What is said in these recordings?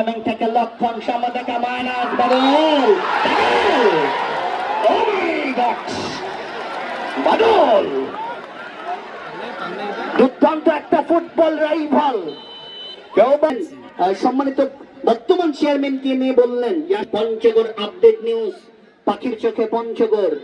Coming থেকে লক্ষণ minus দুর্দান্ত একটা ফুটবল রাইভাল কেউ সম্মানিত বর্তমান চেয়ারম্যানকে নিয়ে বললেন পঞ্চগড় আপডেট নিউজ পাখির চোখে পঞ্চগড়।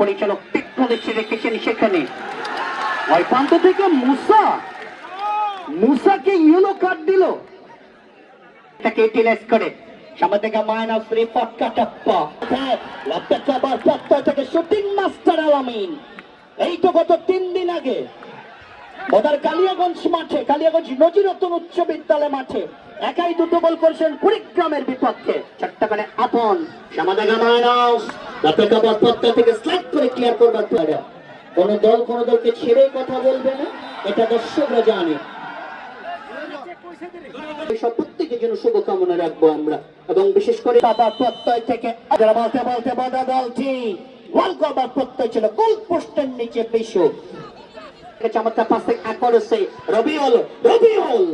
পরিচালক তীক্ষ্ণ দৃষ্টি রেখেছেন সেখানে। ওই প্রান্ত থেকে মুসা মুসাকে ইয়েলো কার্ড দিল। তাকে ইউটিলাইজ করে। চাবার পত্তা থেকে শুটিং মাস্টার আলামিন। এই তো গত তিন দিন আগে। কালিয়াগঞ্জ মাঠে, কালিয়াগঞ্জ নজিরতন উচ্চ বিদ্যালয় মাঠে একাই দুটো বল করেছেন কুড়িগ্রামের বিপক্ষে। আপন। সামাদাগা মাইনাস লপ্পে চাবার পত্তা থেকে স্লাইড করে ক্লিয়ার করবার কোন দল, কোন দলকে ছেড়ে কথা বলবে না। এটা দর্শকরা জানে। প্রত্যেকের জন্য শুভকামনা রাখব আমরা। এবং বিশেষ করে বাবা প্রত্যয় থেকে বলতে বলতে বাধা দলটি গোল প্রত্যয় ছিল, গোল পোস্টের নিচে বিশ্ব চমৎকার পাশ থেকে করেছে রবিউল রবিউল।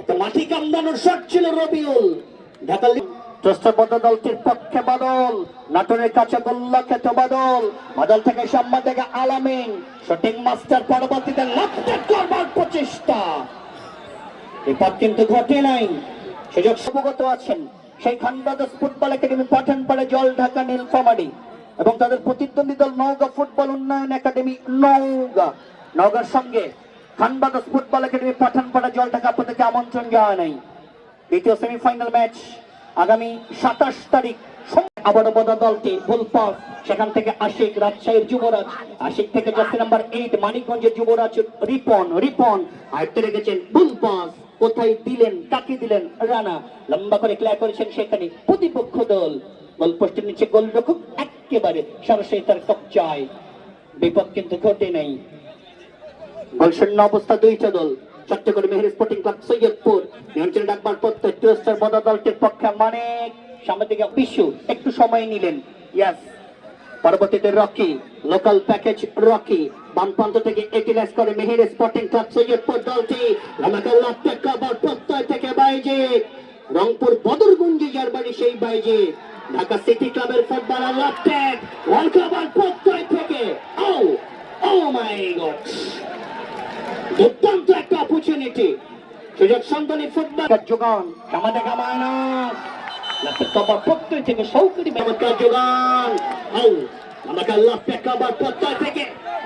একটা মাটি কামদানোর শট ছিল রবিউল। ঢাকা দলটির পক্ষে বদল, নাটোরের কাছে গোল্লা খেতে বদল বদল থেকে সম্মান থেকে আলামিন। শুটিং মাস্টার পরবর্তীতে লক্ষ্য করবার প্রচেষ্টা। বিপদ কিন্তু ঘটে নাই। সুযোগ অবগত আছেন সেই খানবাদস ফুটবল একাডেমি, পাঠানপাড়া জল ঢাকা, নীলফামারী এবং তাদের প্রতিদ্বন্দ্বী দল নওগাঁ ফুটবল উন্নয়ন একাডেমি, নওগাঁ। নওগাঁর সঙ্গে খানবাদস ফুটবল একাডেমি, পাঠানপাড়া জল ঢাকা আপনাদেরকে আমন্ত্রণ দেওয়া নাই দ্বিতীয় সেমিফাইনাল ম্যাচ আগামী সাতাশ তারিখ। আবারও বদা দলটি ভুলপথ সেখান থেকে আশিক রাজশাহীর যুবরাজ, আশিক থেকে জার্সি নাম্বার এইট মানিকগঞ্জের যুবরাজ, রিপন রিপন, আয়ত্তে রেখেছেন ভুলপথ কোথায় দিলেন, কাকে দিলেন? রানা, লম্বা করে ক্লিয়ার করেছেন সেখানে প্রতিপক্ষ দল। গোল পোস্টের নিচে গোলরক্ষক একেবারে সরাসরি তার কবচায় বিপদ কিন্তু ঘটে নাই। গোলশূন্য অবস্থা দুইটা দল। Chattogram Meher sporting club Saidpur. নিয়ন্ত্রণ ডাকবার প্রত্যেক টিরস্টার বদা দলটির পক্ষে মানিক সামনে থেকে একটু সময় নিলেন। ইয়াস, পরবর্তীতে রকি লোকাল প্যাকেজ রকি। বাম প্রান্ত থেকে এটিলাইজ করে মেহের স্পোর্টিং ক্লাব সৈয়দপুর দলটি। লামাকাল্লা টেকাবার প্রত্যয় থেকে বাইজে। রংপুর বদরগুঞ্জি যার বাড়ি সেই বাইজে। ঢাকা সিটি ক্লাবের ফুটবলার লাপটেক কাপ প্রত্যয় থেকে। Oh oh my god. দুর্দান্ত একটা অপরচুনিটি সুযোগ সন্ধানী ফুটবল যোগান। কামাদা কামায়নাস লাফে কবার প্রত্যয় থেকে সৌকরি যোগান ও লাফে কবার প্রত্যয় থেকে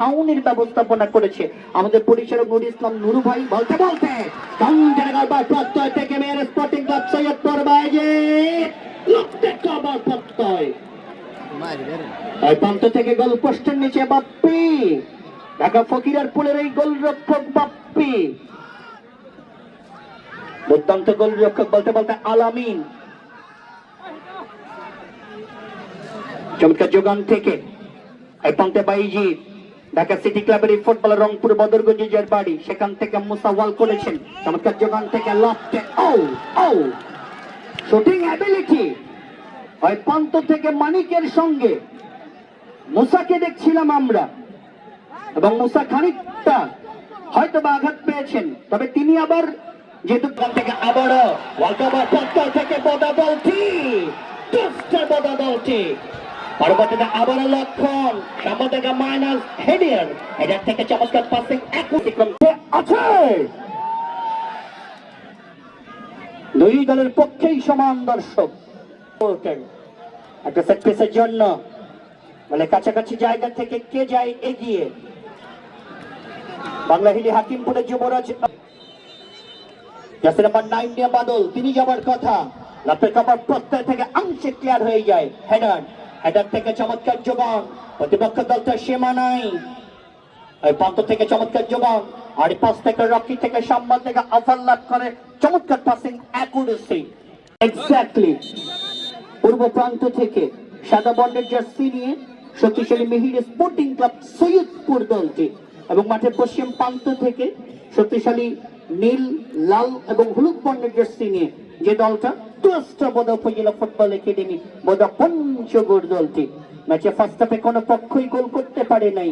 ছাউনির ব্যবস্থাপনা করেছে। আমাদের পরিচালক নুর ইসলাম নুরু ভাই বলতে বলতে প্রত্যয় থেকে মেয়ের স্পোর্টিং ক্লাব সৈয়দপুর বাইজে প্রত্যয়। প্রান্ত থেকে গোল পোস্টের নিচে বাপ্পি। ঢাকা ফকিরার পুলের এই বাপ্পি। বলতে বলতে আলামিন। চমৎকার যোগান থেকে এই ঢাকা সিটি ক্লাবের এই ফুটবলার রংপুর বদরগঞ্জ যার বাড়ি, সেখান থেকে মুসা ওয়াল করেছেন। চমৎকার যোগান থেকে লফটে ও ও শুটিং অ্যাবিলিটি ওই প্রান্ত থেকে মানিকের সঙ্গে। মুসাকে দেখছিলাম আমরা। এবং মুসা খানিকটা হয়তো বা আঘাত পেয়েছেন। তবে তিনি আবার যেহেতু থেকে আবারও ওয়ার্ল্ড কাপ থেকে বদা দলটি বদা দলটি। পরবর্তীতে আবারও লক্ষণ সামনে থেকে মাইনাস হেডিয়ার হেডার থেকে চমৎকার পাসিং এক অতিক্রম আছে। দুই দলের পক্ষেই সমান দর্শক। একটা সেট পিসের জন্য। বলে কাছাকাছি জায়গা থেকে কে যায় এগিয়ে? বাংলা হিলি হাকিমপুরের যুবরাজ। জাসির নাম্বার নাইন নিয়ে বাদল। তিনি যাবার কথা। লাফের কাপড় প্রত্যয় থেকে আংশিক ক্লিয়ার হয়ে যায়। হেডার হেডার থেকে চমৎকার যোগান প্রতিপক্ষ দলটা সীমা নাই। ওই প্রান্ত থেকে চমৎকার যোগান আর পাশ থেকে রকি থেকে সম্মান থেকে আফাল্লাট করে চমৎকার পাসিং অ্যাকুরেসি এক্স্যাক্টলি পূর্ব প্রান্ত থেকে সাদা বর্ণের জার্সি নিয়ে শক্তিশালী মিহির স্পোর্টিং ক্লাব সৈয়দপুর দলটি এবং মাঠের পশ্চিম প্রান্ত থেকে শক্তিশালী নীল, লাল এবং হলুদ বর্ণের জার্সি নিয়ে যে দলটা তুরস্ক বোধা উপজেলা ফুটবল একাডেমি বোধ পঞ্চগড় দলটি। ম্যাচে ফার্স্ট হাফে কোনো পক্ষই গোল করতে পারে নাই।